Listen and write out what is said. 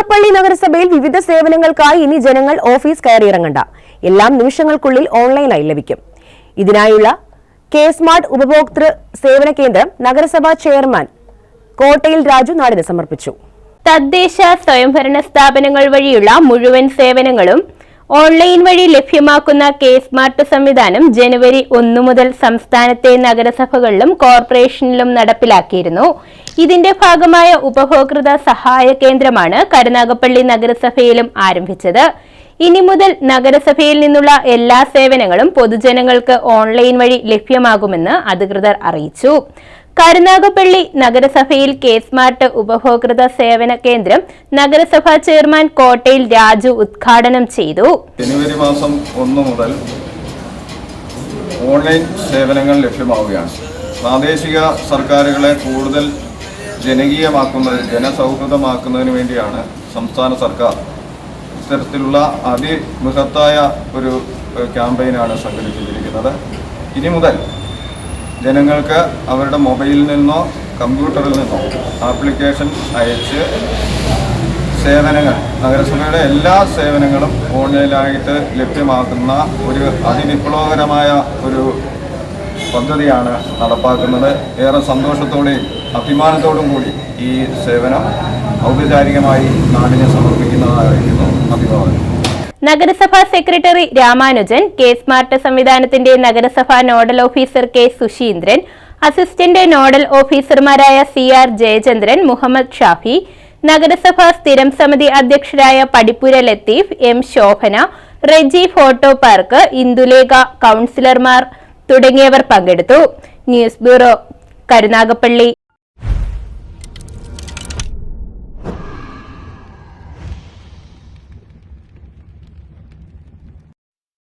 കരുനാഗപ്പള്ളി നഗരസഭയിൽ വിവിധ സേവനങ്ങൾക്കായി ഇനി ജനങ്ങൾ ഓഫീസ് കയറിയിറങ്ങണ്ട. എല്ലാം നിമിഷങ്ങൾക്കുള്ളിൽ ഓൺലൈനായി ലഭിക്കും. ഇതിനായുള്ള കെ സ്മാർട്ട് ഉപഭോക്തൃ സേവന കേന്ദ്രം നഗരസഭാ ചെയർമാൻ കോട്ടയിൽ രാജു നാടിന് സമർപ്പിച്ചു. തദ്ദേശ സ്വയംഭരണ സ്ഥാപനങ്ങൾ വഴിയുള്ള മുഴുവൻ സേവനങ്ങളും ഓൺലൈൻ വഴി ലഭ്യമാക്കുന്ന കെ സ്മാർട്ട് സംവിധാനം ജനുവരി ഒന്നു മുതൽ സംസ്ഥാനത്തെ നഗരസഭകളിലും കോർപ്പറേഷനിലും നടപ്പിലാക്കിയിരുന്നു. ഇതിന്റെ ഭാഗമായ ഉപഭോക്തൃ സഹായ കേന്ദ്രമാണ് കരുനാഗപ്പള്ളി നഗരസഭയിലും ആരംഭിച്ചത്. ഇനി മുതൽ നഗരസഭയിൽ നിന്നുള്ള എല്ലാ സേവനങ്ങളും പൊതുജനങ്ങൾക്ക് ഓൺലൈൻ വഴി ലഭ്യമാകുമെന്ന് അധികൃതർ അറിയിച്ചു. കരുനാഗപ്പള്ളി നഗരസഭയിൽ കെ സ്മാർട്ട് ഉപഭോക്തൃ സേവന കേന്ദ്രം നഗരസഭാ ചെയർമാൻ കോട്ടയിൽ രാജു ഉദ്ഘാടനം ചെയ്തു. ജനുവരി മാസം ഒന്ന് മുതൽ ഓൺലൈൻ സേവനങ്ങൾ ലഭ്യമാവുകയാണ്. പ്രാദേശിക സർക്കാരുകളെ കൂടുതൽ ജനകീയമാക്കുന്നതിന് ജനസൗഹൃദമാക്കുന്നതിന് വേണ്ടിയാണ് സംസ്ഥാന സർക്കാർ ഇത്തരത്തിലുള്ള അതിമഹത്തായ ഒരു ക്യാമ്പയിനാണ് സംഘടിപ്പിച്ചിരിക്കുന്നത്. ഇനി മുതൽ ജനങ്ങൾക്ക് അവരുടെ മൊബൈലിൽ നിന്നോ കമ്പ്യൂട്ടറിൽ നിന്നോ ആപ്ലിക്കേഷൻ അയച്ച് സേവനങ്ങൾ നഗരസഭയുടെ എല്ലാ സേവനങ്ങളും ഓൺലൈനായിട്ട് ലഭ്യമാക്കുന്ന ഒരു അതിവിപ്ലവകരമായ ഒരു പദ്ധതിയാണ് നടപ്പാക്കുന്നത്. ഏറെ സന്തോഷത്തോടെയും അഭിമാനത്തോടും കൂടി ഈ സേവനം ഔപചാരികമായി നാടിനെ സമർപ്പിക്കുന്നതായിരിക്കുന്നു അഭിഭാവനം നഗരസഭാ സെക്രട്ടറി രാമാനുജൻ കെ സ്മാർട്ട് സംവിധാനത്തിന്റെ നഗരസഭാ nodal officer K Susheendran assistant nodal ഓഫീസർമാരായ സി ആർ ജയചന്ദ്രൻ മുഹമ്മദ് ഷാഫി നഗരസഭാ സ്ഥിരം സമിതി അധ്യക്ഷരായ Padippura Latheef M Shobhana Reji photo park Indulekha കൌൺസിലർമാർ തുടങ്ങിയവർ പങ്കെടുത്തു. News bureau Karunagappally.